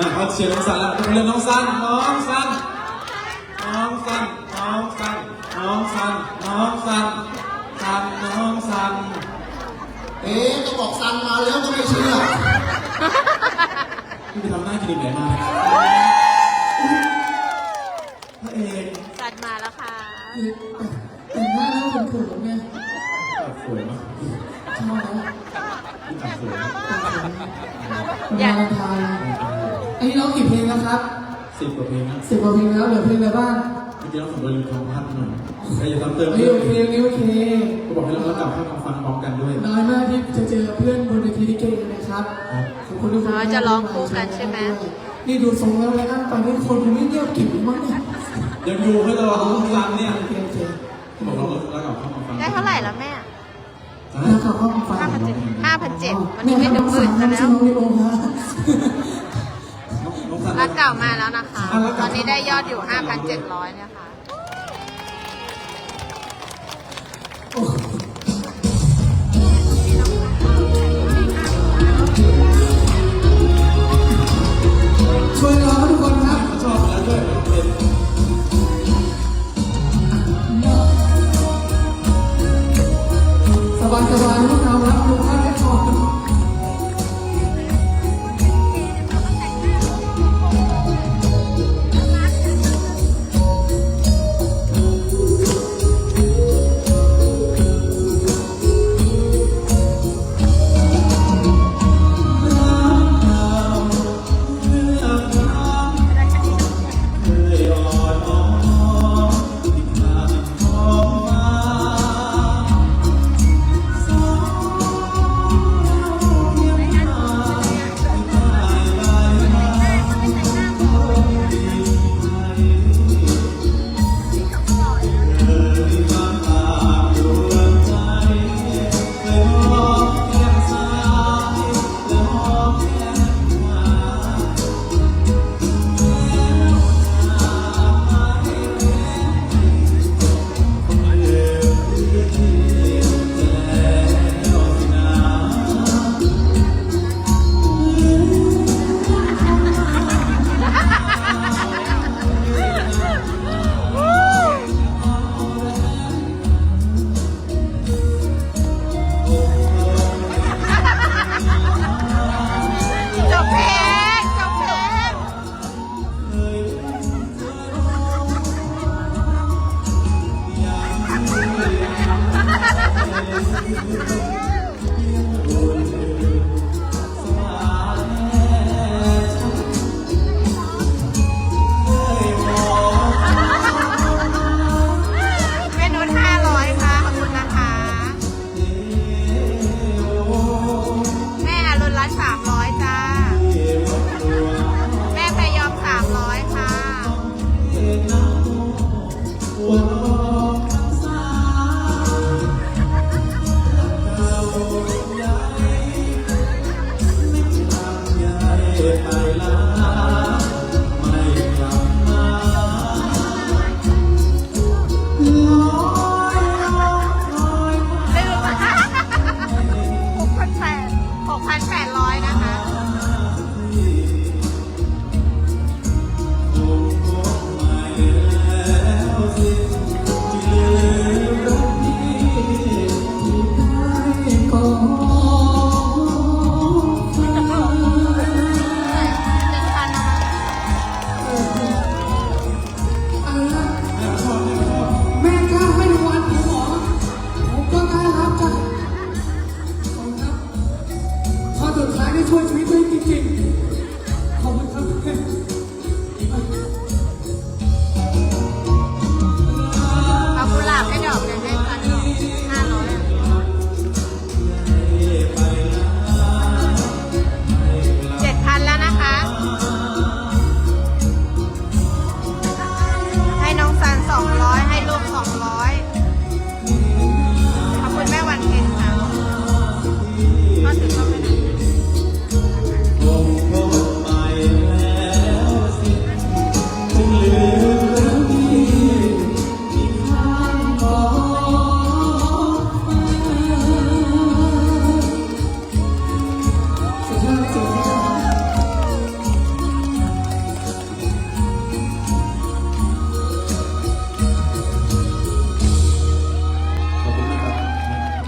อะเขาเชียร์น้องซันแล้วเรียนน้องซันน้องซันน้องซันน้องซันน้องซันน้องซันซันน้องซันเอ๊ะก็บอกซันมาแล้วก็ไม่เชื่อพี่ไปทำหน้าคลินิกไหนมาพระเอกสัตว์มาแล้วค่ะแต่งหน้าแล้วเป็นเขินไงตัดสวยมากชอบแล้วพี่ตัดสวยมากอยากทาย อันนี้ร้องกี่เพลงแล้วครับสิบกว่าเพลงนะสิบกว่าเพลงแล้วเหลือเพลงอะไรบ้างเมื่อกี้เราสำรวจทองพัดหน่อยแต่อย่าทำเติมเฮ้ยเยอะโอเคโอเคก็บอกให้เรากลับเข้ามาฟังพร้อมกันด้วยน้อยมากที่จะเจอเพื่อนบนเวทีลิเกนะครับครับขอบคุณทุกคนอ๋อจะร้องคู่กันใช่ไหมนี่ดูทรงแล้วแล้วกันไปนี่คนยังไม่เงียบกริบมั้งเนี่ยยังอยู่ให้ตลอดน้องซันเนี่ยโอเคโอเคเขาบอกเราเรากลับเข้ามาฟังได้เท่าไหร่แล้วแม่แล้วเขาก็ฟังห้าพันเจ็ดห้าพันเจ็ดวันนี้ไม่ถึงหมื่นซะแล้ว เก่ามาแล้วนะคะ ตอนนี้ได้ยอดอยู่ 5,700เนี่ยค่ะ Thank you. my 了 ช่วยชีวิต